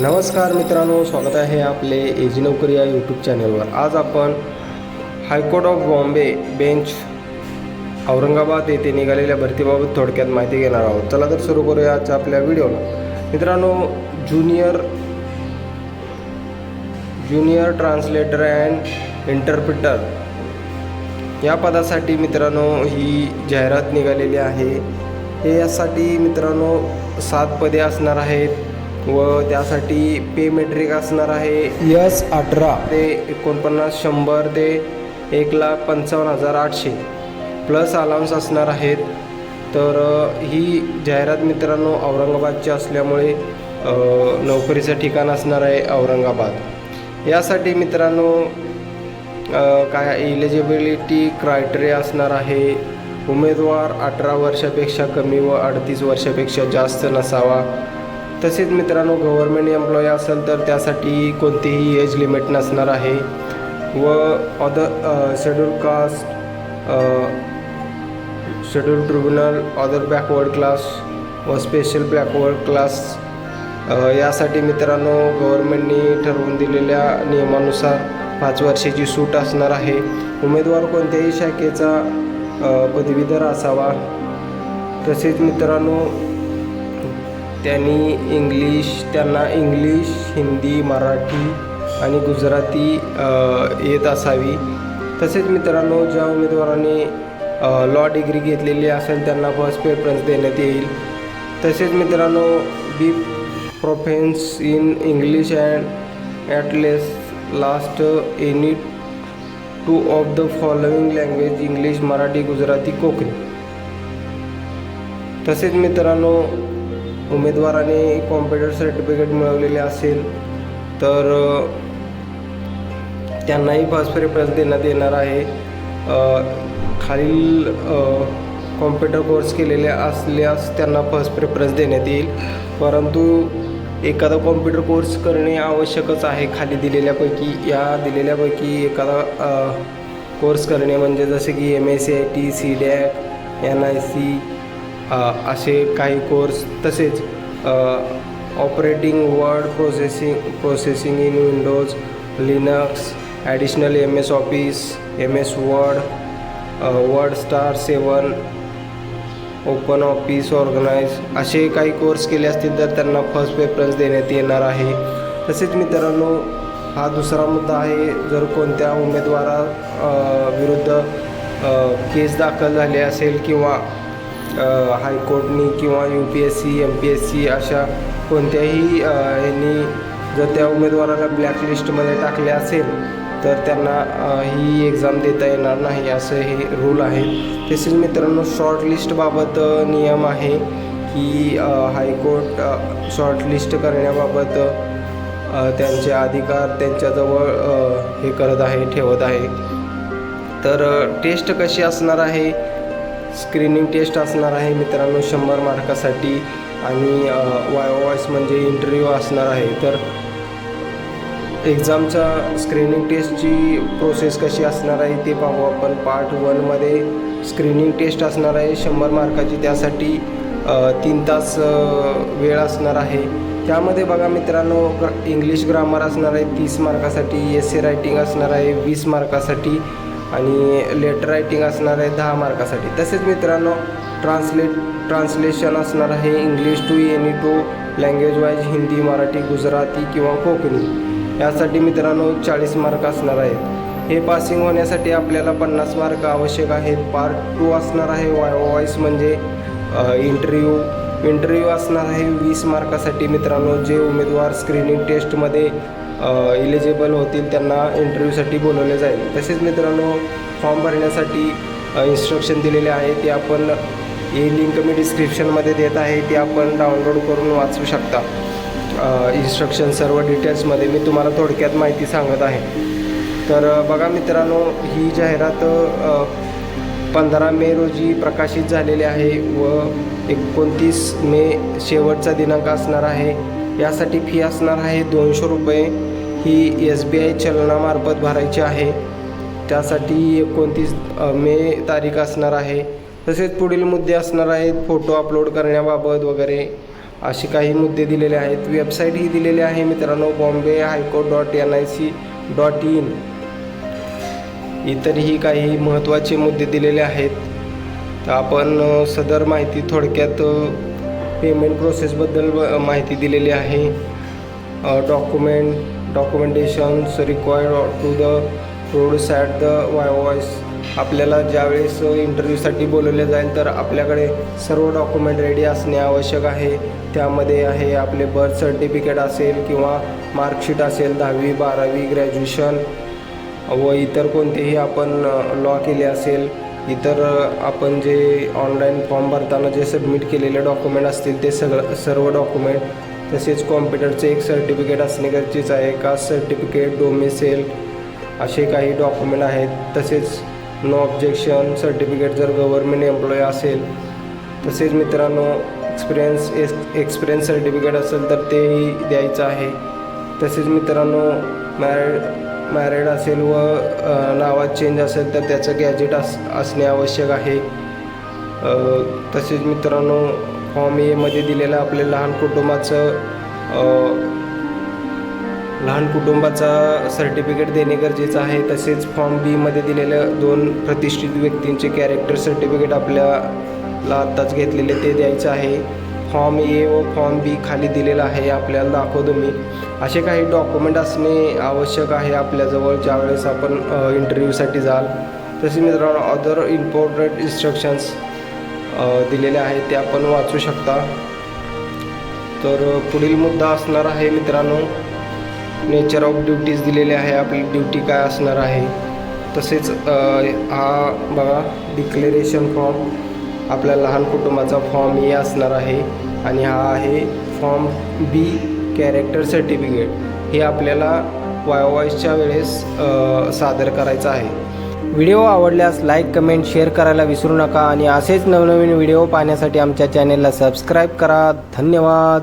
नमस्कार मित्रांनो स्वागत आहे आपले एजी नोकरी या यूट्यूब चॅनलवर आज आपण high court of Bombay bench Aurangabad येथे निघालेल्या भरतीबाबत थोडक्यात माहिती घेणार आहोत. चला तर सुरू करूया आजच्या आपल्या व्हिडिओला मित्रांनो junior junior translator and interpreter या पदासाठी मित्रांनो ही जाहिरात निघालेली आहे. हे यासाठी मित्रांनो सात पदे असणार आहेत. व त्यासाठी पे मेट्रिक असणार आहे. यस अठरा. ते एकोणपन्नास शंभर ते एक लाख पंचावन्न हजार आठशे. प्लस अलाउन्स असणार आहेत. तर ही जाहिरात मित्रांनो औरंगाबादची असल्यामुळे नोकरीचं ठिकाण असणार आहे औरंगाबाद. यासाठी मित्रांनो काय इलिजिबिलिटी क्रायटेरिया असणार आहे. उमेदवार अठरा वर्षापेक्षा कमी व अडतीस वर्षापेक्षा जास्त नसावा. तसेच मित्रांनो गव्हर्मेंट एम्प्लॉई असेल तर त्यासाठी कोणतीही एज लिमिट नसणार आहे. व other schedule caste schedule tribunal other backward class व स्पेशल बॅकवर्ड क्लास यासाठी मित्रांनो गव्हर्मेंटनी ठरवून दिलेल्या नियमानुसार पाच वर्षाची सूट असणार आहे. उमेदवार कोणत्याही शाखेचा पदवीधर असावा. तसेच मित्रांनो त्यांनी इंग्लिश त्यांना इंग्लिश हिंदी मराठी आणि गुजराती येत असावी. तसेच मित्रांनो ज्या उमेदवारांनी लॉ डिग्री घेतलेली असेल त्यांना फर्स्ट प्रेफरन्स देण्यात येईल. तसेच मित्रांनो be proficient in English and at least last any two of the following language English Marathi Gujarati Konkani तसेच मित्रांनो उमेदवाराने कॉम्प्युटर सर्टिफिकेट मिळवलेले असेल तर त्यांनाही फर्स्ट प्रेफरन्स देण्यात येणार आहे. खालील कॉम्प्युटर कोर्स केलेले असल्यास त्यांना फर्स्ट प्रेफरन्स देण्यात येईल. परंतु एखादा कॉम्प्युटर कोर्स करणे आवश्यकच आहे खाली दिलेल्यापैकी या दिलेल्यापैकी एखादा कोर्स करणे म्हणजे जसे की M S C I T C DAC N I C असे काही कोर्स तसेच operating word processing processing in Windows Linux additional M S Office M S Word Word Star seven Open Office organise असे काही course केले असतील तर त्यांना first preference देण्यात येणार आहे. तसेच मित्रांनो हा दुसरा मुद्दा आहे जर कोणत्या उमेदवारा विरुद्ध केस दाखल झाली असेल किंवा हायकोर्टनी किंवा U P S C M P S C अशा कोणत्याही यांनी जर त्या उमेदवाराला ब्लॅकलिस्टमध्ये टाकले असेल तर त्यांना ही एक्झाम देता येणार नाही असं हे रूल आहे. तसेच मित्रांनो शॉर्टलिस्टबाबत नियम आहे की हायकोर्ट शॉर्टलिस्ट करण्याबाबत त्यांचे अधिकार त्यांच्याजवळ हे करत आहे ठेवत आहे. तर टेस्ट कशी असणार आहे? स्क्रीनिंग टेस्ट असणार आहे मित्रांनो शंभर मार्कासाठी. आणि वाय वॉइस म्हणजे इंटरव्ह्यू असणार आहे. तर एक्झामच्या स्क्रीनिंग टेस्टची प्रोसेस कशी असणार आहे ते पाहू आपण. पार्ट वनमध्ये स्क्रीनिंग टेस्ट असणार आहे शंभर मार्काची. त्यासाठी तीन तास वेळ असणार आहे. त्यामध्ये बघा मित्रांनो ग्र इंग्लिश ग्रामर असणार आहे तीस मार्कासाठी. एस ए रायटिंग असणार आहे वीस मार्कासाठी. आणि लेटर रायटिंग असणार आहे दहा मार्कासाठी. तसेच मित्रांनो ट्रान्सलेट ट्रान्सलेशन असणार आहे English to any two language wise Hindi Marathi Gujarati किंवा कोकणी. यासाठी मित्रांनो चाळीस मार्क असणार आहेत. हे पासिंग होण्यासाठी आपल्याला पन्नास मार्क आवश्यक आहेत. पार्ट टू असणार आहे वाय वॉईस म्हणजे इंटरव्ह्यू इंटरव्ह्यू असणार आहे वीस मार्कासाठी मित्रांनो जे उमेदवार स्क्रीनिंग टेस्टमध्ये इलिजिबल होतील त्यांना इंटरव्ह्यूसाठी बोलवले जाईल. तसेच मित्रांनो फॉर्म भरण्यासाठी इन्स्ट्रक्शन दिलेले आहे ते आपण ही लिंक मी डिस्क्रिप्शनमध्ये देत आहे ते आपण डाउनलोड करून वाचू शकता. इन्स्ट्रक्शन सर्व डिटेल्समध्ये मी तुम्हाला थोडक्यात माहिती सांगत आहे. तर बघा मित्रांनो ही जाहिरात पंधरा मे रोजी प्रकाशित झालेली आहे व एकोणतीस मे शेवटचा दिनांक असणार आहे. यासाठी फी असणार आहे दोनशे रुपये. ही एस बी आय चलनामार्फत भरायची आहे. त्यासाठी एकोणतीस मे तारीख असणार आहे. तसेच पुढील मुद्दे असणार आहेत फोटो अपलोड करण्याबाबत वगैरे असे काही मुद्दे दिलेले आहेत. वेबसाईट ही दिलेली आहे मित्रांनो Bombay high court dot N I C dot in. इतरही काही महत्त्वाचे मुद्दे दिलेले आहेत. तर आपण सदर माहिती थोडक्यात पेमेंट प्रोसेसबद्दल माहिती दिलेली आहे. Document documentations required to the roads at the viva voce आपल्याला ज्यावेळेस इंटरव्ह्यूसाठी बोलवले जाईल तर आपल्याकडे सर्व डॉक्युमेंट रेडी असणे आवश्यक आहे. त्यामध्ये आहे आपले बर्थ सर्टिफिकेट असेल किंवा मार्कशीट असेल दहावी बारावी ग्रॅज्युएशन व इतर कोणतेही आपण लॉ केले असेल. इतर आपण जे ऑनलाईन फॉर्म भरताना जे सबमिट केलेले डॉक्युमेंट असतील ते सगळं सर्व डॉक्युमेंट तसेच कॉम्प्युटरचे एक सर्टिफिकेट असणे गरजेचं आहे कास्ट सर्टिफिकेट डोमिसेल असे काही डॉक्युमेंट आहेत. तसेच नो ऑब्जेक्शन सर्टिफिकेट जर गव्हर्मेंट एम्प्लॉई असेल तसेच मित्रांनो एक्सपिरियन्स एस एक्सपिरियन्स सर्टिफिकेट असेल तर तेही द्यायचं आहे. तसेच मित्रांनो मॅरिड मॅरिड असेल व नावात चेंज असेल तर त्याचं गॅजेट अस असणे आवश्यक आहे. तसेच मित्रांनो फॉर्म एमध्ये दिलेलं आपल्या लहान कुटुंबाचं लहान कुटुंबाचा सर्टिफिकेट देणे गरजेचं आहे. तसेच फॉर्म बीमध्ये दिलेलं दोन प्रतिष्ठित व्यक्तींचे कॅरेक्टर सर्टिफिकेट आपल्याला आत्ताच घेतलेले ते द्यायचं आहे. फॉर्म ए व फॉर्म बी खाली दिलेला आहे आपल्याला दाखवतो मी. असे काही डॉक्युमेंट असणे आवश्यक आहे आपल्याजवळ ज्यावेळेस आपण इंटरव्ह्यूसाठी जाल. तसे मित्रांनो अदर इम्पॉर्टंट इन्स्ट्रक्शन्स दिलेले आहेत ते आपण वाचू शकता. तर पुढील मुद्दा असणार आहे मित्रांनो नेचर ऑफ ड्युटीज दिलेले आहे आपली ड्युटी काय असणार आहे. तसेच हा बघा डिक्लेरेशन फॉर्म आपल्या लहान कुटुंबाचा फॉर्म ए असणार आहे आणि हा आहे फॉर्म बी कॅरेक्टर सर्टिफिकेट हे आपल्याला वायवाईसच्या वेळेस सादर करायचं आहे. व्हिडिओ आवडल्यास लाईक कमेंट शेअर करायला विसरू नका आणि असेच नवनवीन व्हिडिओ पाहण्यासाठी आमच्या चॅनेलला सबस्क्राईब करा. धन्यवाद.